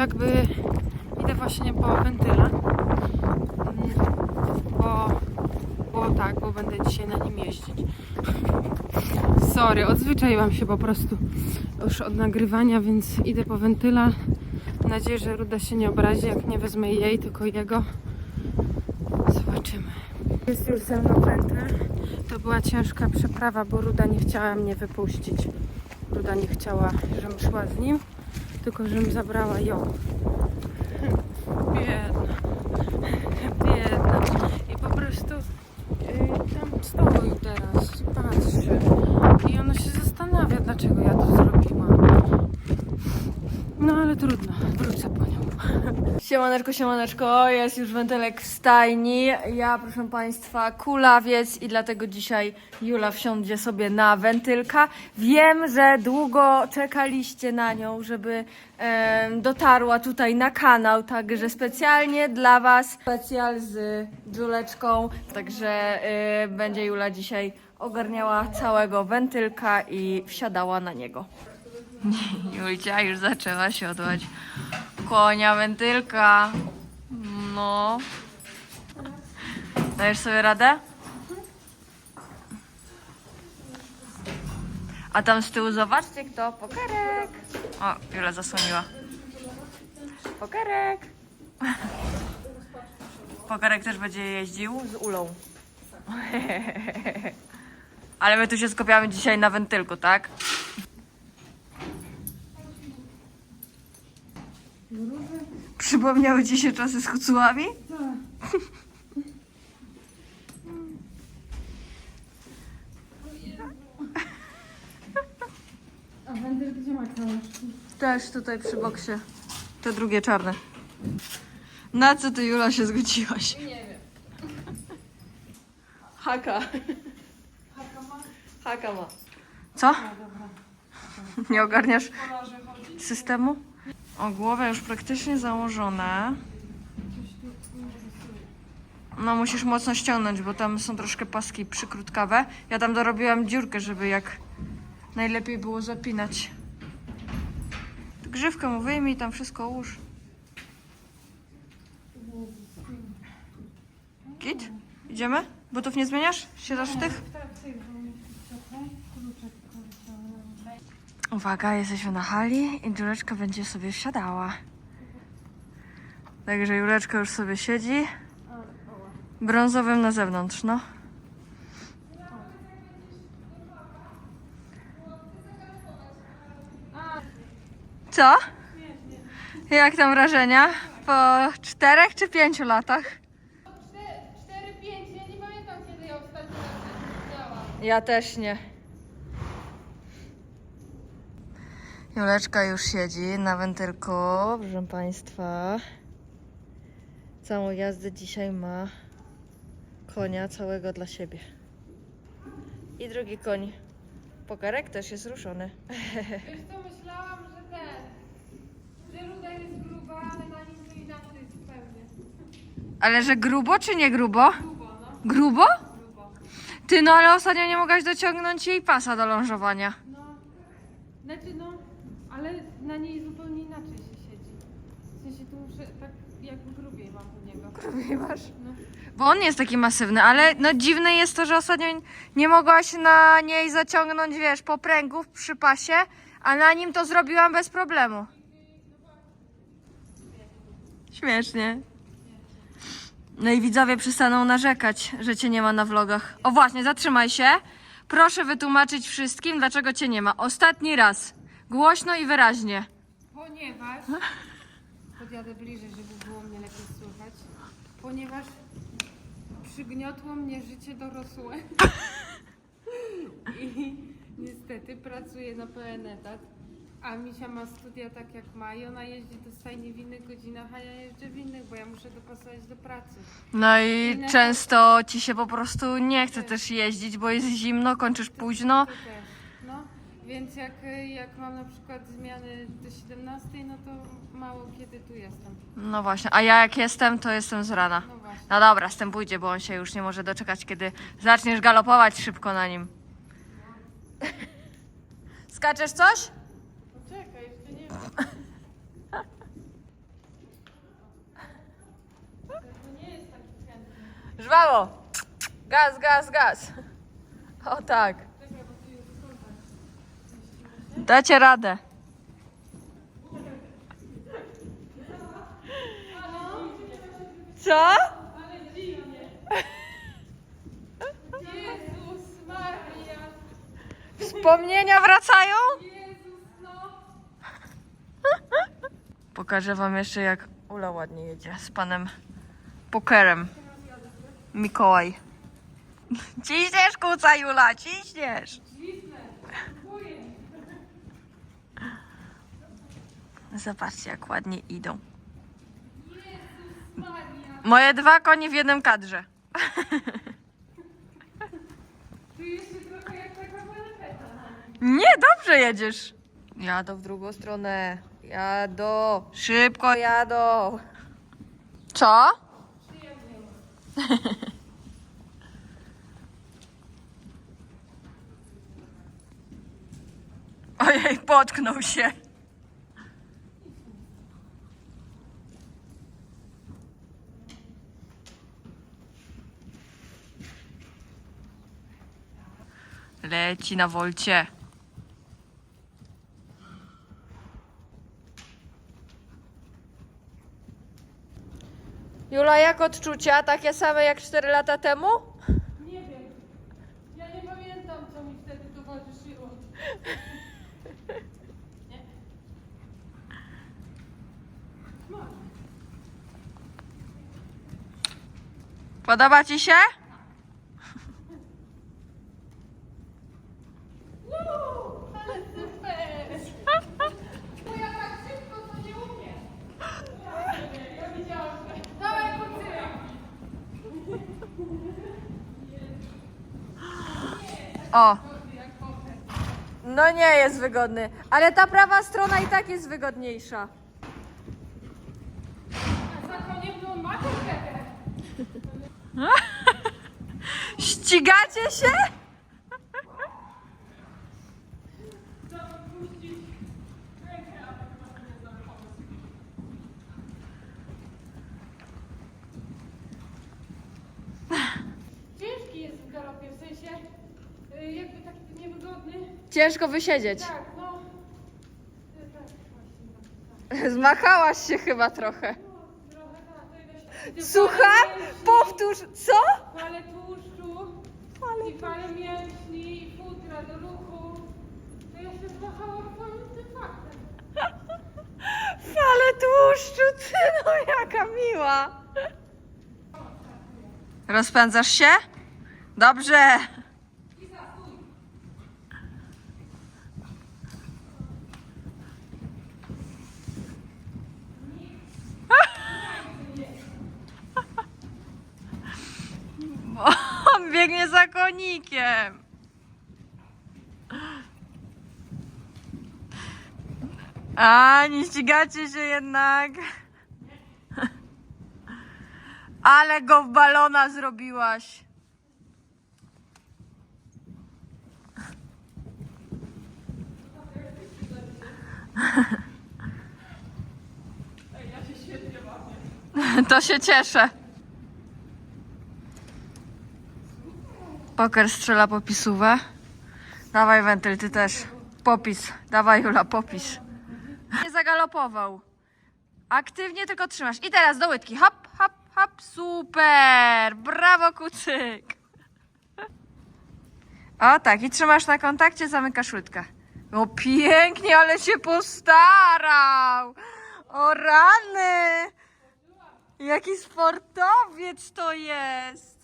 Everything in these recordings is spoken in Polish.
jakby idę właśnie po wentyla, Mm, bo, bo tak, bo będę dzisiaj na nim jeździć. Sorry, odzwyczaiłam się po prostu już od nagrywania, więc idę po wentyla. Mam nadzieję, że Ruda się nie obrazi, jak nie wezmę jej, tylko jego. Zobaczymy. Jest już ze mną wentyl. To była ciężka przeprawa, bo Ruda nie chciała mnie wypuścić. Ruda nie chciała, żebym szła z nim, tylko żebym zabrała ją. Biedna. Biedna. I po prostu y, tam stoi teraz i patrzy. I ona się zastanawia, dlaczego ja ale trudno, wrócę po nią. Siemaneczko, siemaneczko, jest już wędzelek w stajni. Ja, proszę Państwa, kulawiec i dlatego dzisiaj Jula wsiądzie sobie na wentylka. Wiem, że długo czekaliście na nią, żeby em, dotarła tutaj na kanał, także specjalnie dla Was specjal z Juleczką. Także y, będzie Jula dzisiaj ogarniała całego wentylka i wsiadała na niego. Julcia już zaczęła siodłać konia wentylka. No. Dajesz sobie radę? A tam z tyłu zobaczcie kto? Pokerek. O, Jula zasłoniła. Pokerek. Pokerek też będzie jeździł z ulą. Ale my tu się skupiamy dzisiaj na wentylku, tak? Przypomniały ci się czasy z Hucułami? A wentyl gdzie ma Też tutaj przy boksie. Te drugie czarne. Na co ty, Jula, się zgodziłaś? Nie wiem. Haka. Haka ma. Co? Nie ogarniasz systemu? O, głowę już praktycznie założone. No musisz mocno ściągnąć, bo tam są troszkę paski przykrótkawe. Ja tam dorobiłam dziurkę, żeby jak najlepiej było zapinać. Grzywkę mu wyjmij, tam wszystko ułóż. Git? Idziemy? Butów nie zmieniasz? Siadasz w tych? Uwaga, jesteśmy na hali i Juleczka będzie sobie wsiadała. Także Juleczka już sobie siedzi. Brązowym na zewnątrz, no. Co? Jak tam wrażenia? Po czterech czy pięciu latach? 4-5, ja nie pamiętam kiedy ja ostatni raz widziałam. Ja też nie. Juleczka już siedzi na wentylku, proszę Państwa. Całą jazdę dzisiaj ma konia całego dla siebie. I drugi koń. Pokarek też jest ruszony. Wiesz co, myślałam, że ten, że ruda jest gruba, ale na nim to inaczej zupełnie. Ale że grubo czy nie grubo? Grubo, no, Grubo? grubo. Ty no, ale ostatnio nie mogłaś dociągnąć jej pasa do lążowania. No, znaczy no, ale na niej zupełnie inaczej się siedzi. W sensie tu muszę tak jakby grubiej mam u niego. Grubiej masz? No. Bo on nie jest taki masywny, ale no dziwne jest to, że ostatnio nie mogłaś na niej zaciągnąć, wiesz, popręgów przy pasie, a na nim to zrobiłam bez problemu. Śmiesznie. No i widzowie przestaną narzekać, że cię nie ma na vlogach. O właśnie, zatrzymaj się. Proszę wytłumaczyć wszystkim, dlaczego cię nie ma. Ostatni raz. Głośno i wyraźnie. Ponieważ, podjadę bliżej, żeby było mnie lepiej słychać, ponieważ przygniotło mnie życie dorosłe i niestety pracuję na pełen etat, a Misia ma studia tak jak ma i ona jeździ do stajni w innych godzinach, a ja jeżdżę w innych, bo ja muszę dopasować do pracy. No i często ci się po prostu nie chce też jeździć, bo jest zimno, kończysz późno. No. Więc jak, jak mam na przykład zmiany do 17, no to mało kiedy tu jestem. No właśnie, a ja jak jestem, to jestem z rana. No właśnie. No dobra, stępujcie, bo on się już nie może doczekać, kiedy zaczniesz galopować szybko na nim. Skaczesz coś? Poczekaj, jeszcze Żwało! Gaz, gaz, gaz. O tak. Dacie radę. Co? Jezus Maria! Wspomnienia wracają? Jezus, no! Pokażę wam jeszcze jak Ula ładnie jedzie z panem pokerem. Mikołaj. Ciśniesz kuca Jula, ciśniesz. Zobaczcie jak ładnie idą. Moje dwa konie w jednym kadrze. Nie, dobrze jedziesz. Jadą w drugą stronę. Jadą. Szybko jadą. Co? Ojej, potknął się. Leci na wolcie. Jula, jak odczucia? Takie same jak 4 lata temu? Nie wiem. Ja nie pamiętam, co mi wtedy towarzyszyło. Podoba ci się? Uuu, ale super! Bo ja tak szybko to nie umiem. Ja, nie wiem, ja widziałam, że... Dawaj, kucyra! O. No nie jest wygodny, ale ta prawa strona i tak jest wygodniejsza. Ścigacie się? Ciężki jest w galopie, w sensie y, jakby taki niewygodny. Ciężko wysiedzieć. Tak, no. Tak. Zmachałaś się chyba trochę. No, tak, fale mięśni, Powtórz, co? Fale tłuszczu, i fale mięśni, i futra do ruchu. To ja się zmachałam tym faktem. Fale tłuszczu, ty no jaka miła. Rozpędzasz się? Dobrze. Bo On biegnie za konikiem. A, nie ścigacie się jednak. Ale go w balona zrobiłaś. To się cieszę. Poker strzela popisówę. Dawaj wentyl, ty też. Popis. Dawaj Jula, popis. Nie zagalopował. Aktywnie tylko trzymasz. I teraz do łydki. Hop, hop, hop. Super. Brawo, kucyk. O tak, i trzymasz na kontakcie, zamykasz łydkę. O pięknie, ale się postarał. O rany. Jaki sportowiec to jest.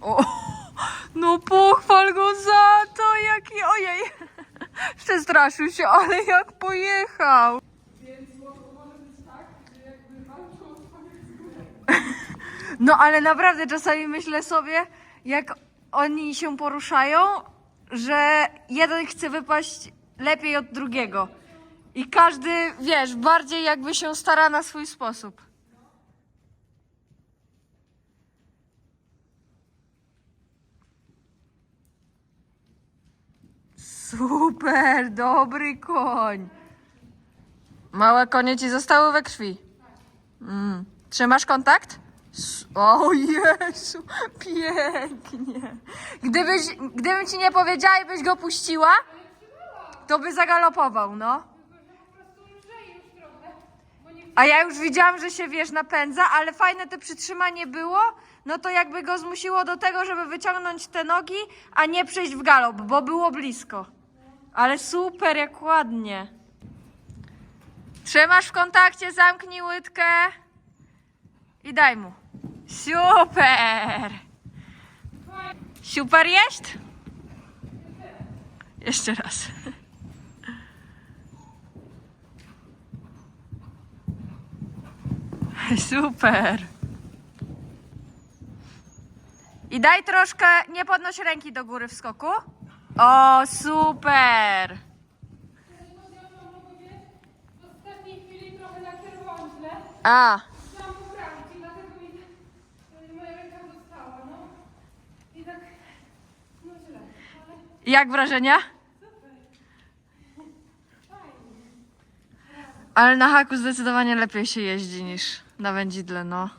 O, no pochwal go za to, jaki, ojej. Przestraszył się, ale jak pojechał. No ale naprawdę czasami myślę sobie, jak oni się poruszają, że jeden chce wypaść lepiej od drugiego. I każdy, wiesz, bardziej jakby się stara na swój sposób. Super, dobry koń. Małe konie ci zostały we krwi. Mm. Trzymasz kontakt? S- O Jezu, pięknie. Gdybyś, gdybym ci nie powiedziała i byś go puściła, to by zagalopował, no. A ja już widziałam, że się wiesz, napędza, ale fajne to przytrzymanie było, no to jakby go zmusiło do tego, żeby wyciągnąć te nogi, a nie przejść w galop, bo było blisko. Ale super, jak ładnie. Trzymasz w kontakcie, zamknij łydkę i daj mu. Super! Super jest? Jeszcze raz. Super. I daj troszkę, nie podnoś ręki do góry w skoku. O, super. W. A, poprawić dlatego mi moja ręka no. I tak, no źle. Jak wrażenia? Ale na haku zdecydowanie lepiej się jeździ niż na wędzidle, no.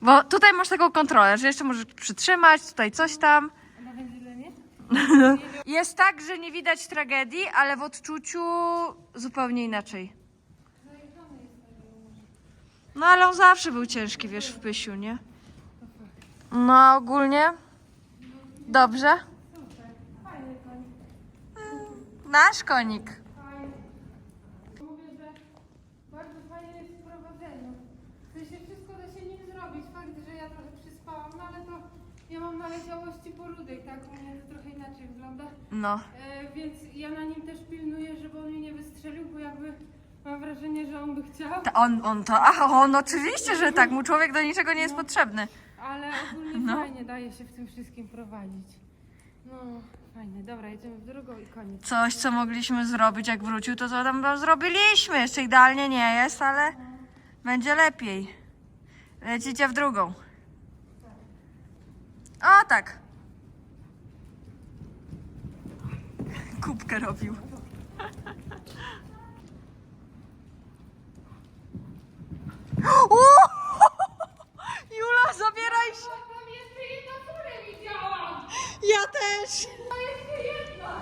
Bo tutaj masz taką kontrolę, że jeszcze możesz przytrzymać, tutaj coś tam. Jest tak, że nie widać tragedii, ale w odczuciu zupełnie inaczej. No ale on zawsze był ciężki, wiesz, w pysiu, nie? No ogólnie dobrze. Nasz konik. Fajny. Mówię, że bardzo fajny jest w prowadzeniu. W sensie wszystko da się nim zrobić. Fakt, że ja trochę przyspałam, no ale to ja mam naleciałości porudej, tak? U mnie to trochę inaczej wygląda. No. E, więc ja na nim też pilnuję, żeby on mnie nie wystrzelił, bo jakby mam wrażenie, że on by chciał. To on, on to, a on oczywiście, że tak, mu człowiek do niczego nie jest potrzebny. Ale ogólnie No. fajnie daje się w tym wszystkim prowadzić. No, fajnie. Dobra, jedziemy w drugą i koniec. Coś, co mogliśmy zrobić, jak wrócił, to co tam zrobiliśmy. Jeszcze idealnie nie jest, ale będzie lepiej. Lecicie w drugą. O, tak. Kubkę robił. O! Jula, zabieraj się! Tam jeszcze furę widziałam! Ja też! To jeszcze jedna!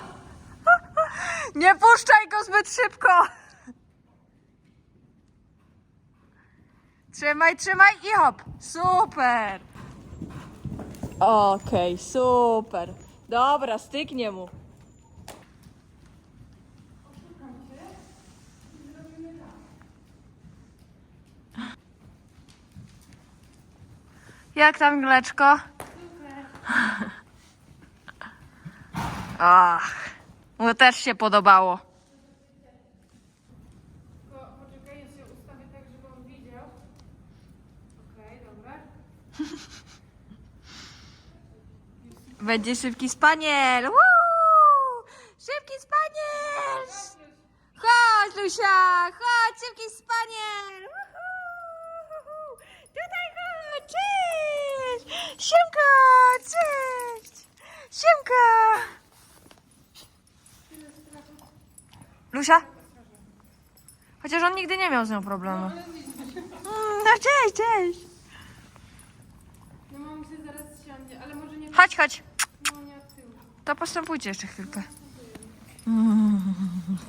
Nie puszczaj go zbyt szybko! Trzymaj, trzymaj i hop! Super! Okej, super. Dobra, styknie mu. Jak tam, Gleczko? Ach, mu też się podobało. Tylko poczekaj, ja się ustawię tak, żeby on widział. Okej, dobra. Będzie szybki spaniel! Woo! Szybki spaniel! Chodź, Lusia! Chodź, szybki spaniel! Woohoo! Tutaj chodź! Cześć! Siemka! Cześć! Siemka! Lusia? Chociaż on nigdy nie miał z nią problemu. Mm, No cześć, cześć! No mam się zaraz siądzie, ale może nie, Chodź, chodź! no, nie od tyłu. To postępujcie jeszcze chwilkę. Mm,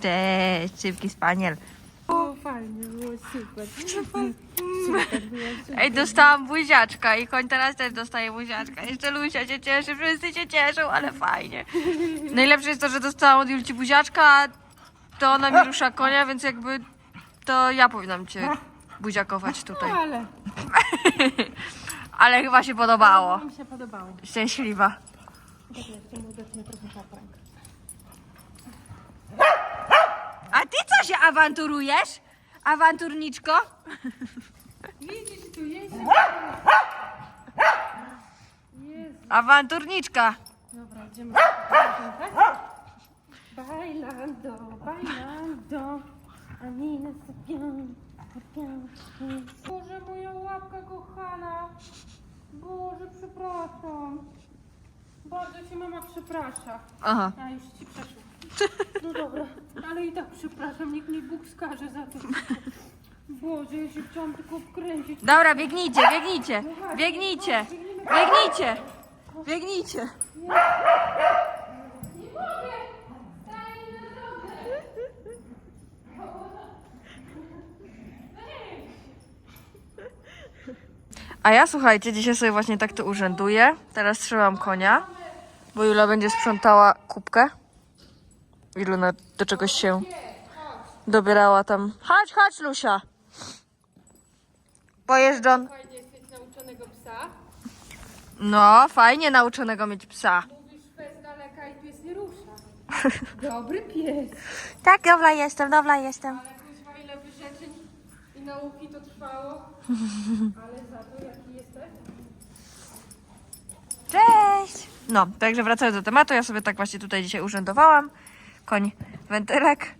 Cześć, szybki spaniel. O, fajnie, było super. Super, było super. Ej, dostałam buziaczka i koń teraz też dostaje buziaczka. Jeszcze Lucia się cieszy, wszyscy się cieszą, ale fajnie. Najlepsze jest to, że dostałam od Julci buziaczka, a to ona mi rusza konia, więc jakby to ja powinnam cię buziakować tutaj. Ale Ale chyba się podobało. mi się podobało. Szczęśliwa. Zetnę trochę kaprank. A ty co się awanturujesz? Awanturniczko? Widzisz, tu jeździ. Jezu. Awanturniczka. Dobra, idziemy. Bailando, bailando, a mi nasypiam, nasypiam. Boże, moja łapka kochana. Boże, przepraszam. Bardzo cię mama przeprasza. Aha. A już ci przeszło. No dobra, ale i tak przepraszam, niech mnie Bóg skaże za to. Boże, ja się chciałam tylko wkręcić. Dobra, biegnijcie, biegnijcie, biegnijcie, biegnijcie, biegnijcie. A ja słuchajcie, dzisiaj sobie właśnie tak to urzęduję. Teraz trzymam konia, bo Jula będzie sprzątała kubkę. Iluna do czegoś się dobierała tam. Chodź, chodź, Lusia. Pojeżdżon. Fajnie jesteś nauczonego psa. No, fajnie nauczonego mieć psa. Mówisz daleka i pies nie rusza. Dobry pies. Tak, dobra jestem, dobra jestem. Ale i nauki to trwało. Ale za to jaki jesteś? Cześć! No, także wracając do tematu, ja sobie tak właśnie tutaj dzisiaj urzędowałam. Koń wentylek.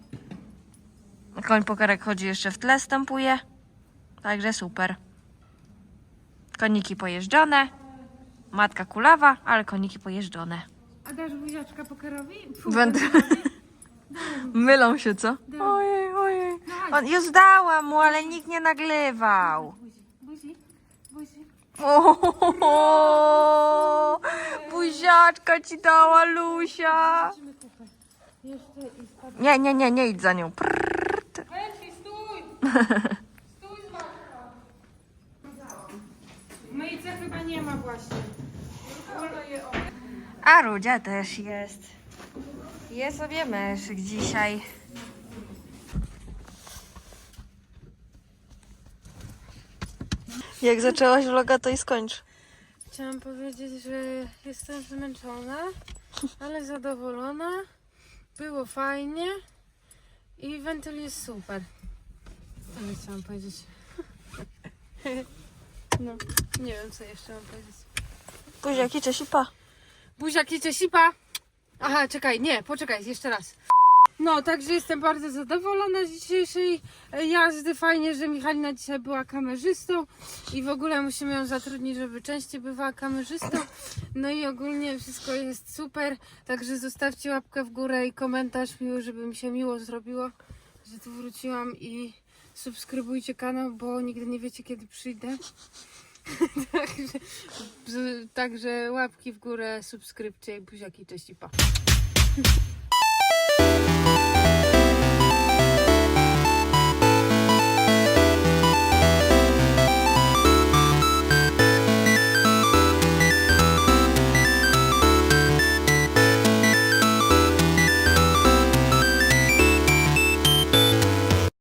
Koń pokarek chodzi jeszcze w tle, stępuje. Także super. Koniki pojeżdżone. Matka kulawa, ale koniki pojeżdżone. A dasz buziaczka pokerowi? Fu. Mylą się, co? Ojej, ojej. On, już dałam mu, ale nikt nie nagrywał. Buzi, buzi. O, buziaczka ci dała Lusia. Zobaczymy kupę. Jeszcze i spadł. Nie, nie, nie, nie idź za nią. Prrrt. Stój! Stój, Zmaczka! W myjce chyba nie ma właśnie. Wolno je o. A Rudzia też jest. Je sobie meszyk dzisiaj. Jak zaczęłaś vloga, to i skończ. Chciałam powiedzieć, że jestem zmęczona, ale zadowolona. Było fajnie i wentyl jest super. Ale chciałam powiedzieć. No, nie wiem co jeszcze mam powiedzieć. Buziaki, cześć i pa. Buziak idzie sipa. Aha, czekaj, nie, poczekaj, jeszcze raz. No, także jestem bardzo zadowolona z dzisiejszej e, jazdy. Fajnie, że Michalina dzisiaj była kamerzystą i w ogóle musimy ją zatrudnić, żeby częściej bywała kamerzystą. No i ogólnie wszystko jest super. Także zostawcie łapkę w górę i komentarz miły, żeby mi się miło zrobiło, że tu wróciłam i subskrybujcie kanał, bo nigdy nie wiecie kiedy przyjdę. także, także łapki w górę, subskrypcje i buziaki, cześć i pa.